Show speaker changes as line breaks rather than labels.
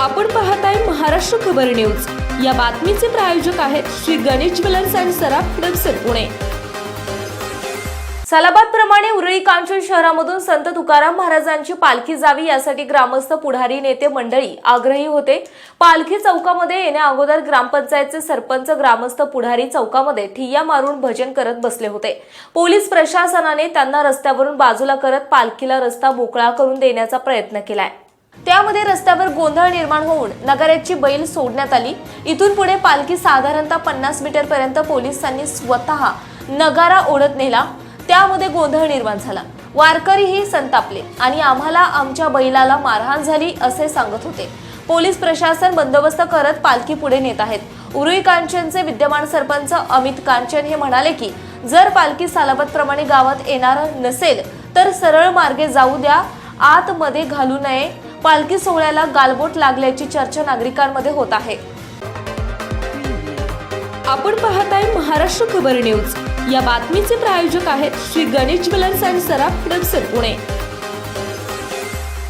आपण पाहताय महाराष्ट्र खबर न्यूज. या बातमीचे प्रायोजक आहेत श्री गणेश ज्वेलर्स अँड सराफ हडपसर पुणे.
सालाबाद प्रमाणे उरळी कांचन शहरामधून संत तुकाराम महाराजांची पालखी जावी यासाठी ग्रामस्थ पुढारी नेते मंडळी आग्रही होते. पालखी चौकामध्ये येण्या अगोदर ग्रामपंचायतचे सरपंच ग्रामस्थ पुढारी चौकामध्ये ठिय्या मारून भजन करत बसले होते. पोलीस प्रशासनाने त्यांना रस्त्यावरून बाजूला करत पालखीला रस्ता मोकळा करून देण्याचा प्रयत्न केलाय. त्यामध्ये रस्त्यावर गोंधळ निर्माण होऊन नगाऱ्याची बैल सोडण्यात आली. इथून पुढे पालखी साधारणतः पन्नास मीटर पर्यंत पोलिसांनी स्वतः नगारा ओढत नेला. त्यामध्ये गोंधळ निर्माण झाला. वारकरीही संतापले आणि आम्हाला आमच्या बैलाला मारहाण झाली असे सांगत होते. पोलीस प्रशासन बंदोबस्त करत पालखी पुढे नेत आहेत. उरुई कांचनचे विद्यमान सरपंच अमित कांचन हे म्हणाले की जर पालखी सालाबतप्रमाणे गावात येणार नसेल तर सरळ मार्गे जाऊ द्या. आतमध्ये घालू नये. पालखी सोहळ्याला गालबोट लागल्याची चर्चा नागरिकांमध्ये होत आहे.
आपण पाहत आहे महाराष्ट्र खबर न्यूज. या बातमीचे प्रायोजक आहेत श्री गणेश ज्वेलर्स अँड सराफ हडपसर पुणे.